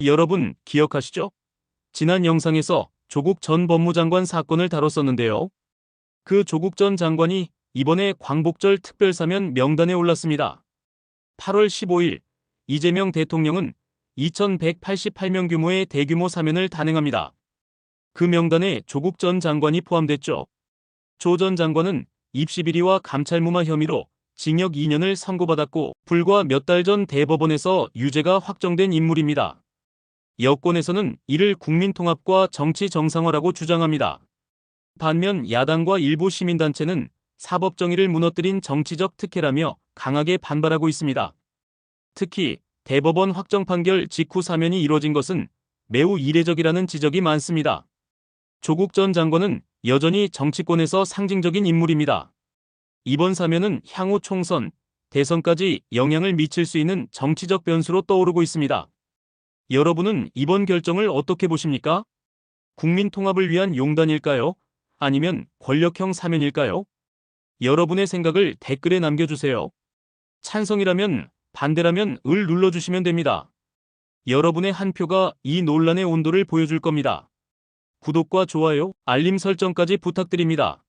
여러분 기억하시죠? 지난 영상에서 조국 전 법무장관 사건을 다뤘었는데요. 그 조국 전 장관이 이번에 광복절 특별사면 명단에 올랐습니다. 8월 15일 이재명 대통령은 2188명 규모의 대규모 사면을 단행합니다. 그 명단에 조국 전 장관이 포함됐죠. 조 전 장관은 입시 비리와 감찰 무마 혐의로 징역 2년을 선고받았고 불과 몇 달 전 대법원에서 유죄가 확정된 인물입니다. 여권에서는 이를 국민통합과 정치 정상화라고 주장합니다. 반면 야당과 일부 시민단체는 사법정의를 무너뜨린 정치적 특혜라며 강하게 반발하고 있습니다. 특히 대법원 확정 판결 직후 사면이 이뤄진 것은 매우 이례적이라는 지적이 많습니다. 조국 전 장관은 여전히 정치권에서 상징적인 인물입니다. 이번 사면은 향후 총선, 대선까지 영향을 미칠 수 있는 정치적 변수로 떠오르고 있습니다. 여러분은 이번 결정을 어떻게 보십니까? 국민 통합을 위한 용단일까요? 아니면 권력형 사면일까요? 여러분의 생각을 댓글에 남겨주세요. 찬성이라면 반대라면 을 눌러주시면 됩니다. 여러분의 한 표가 이 논란의 온도를 보여줄 겁니다. 구독과 좋아요, 알림 설정까지 부탁드립니다.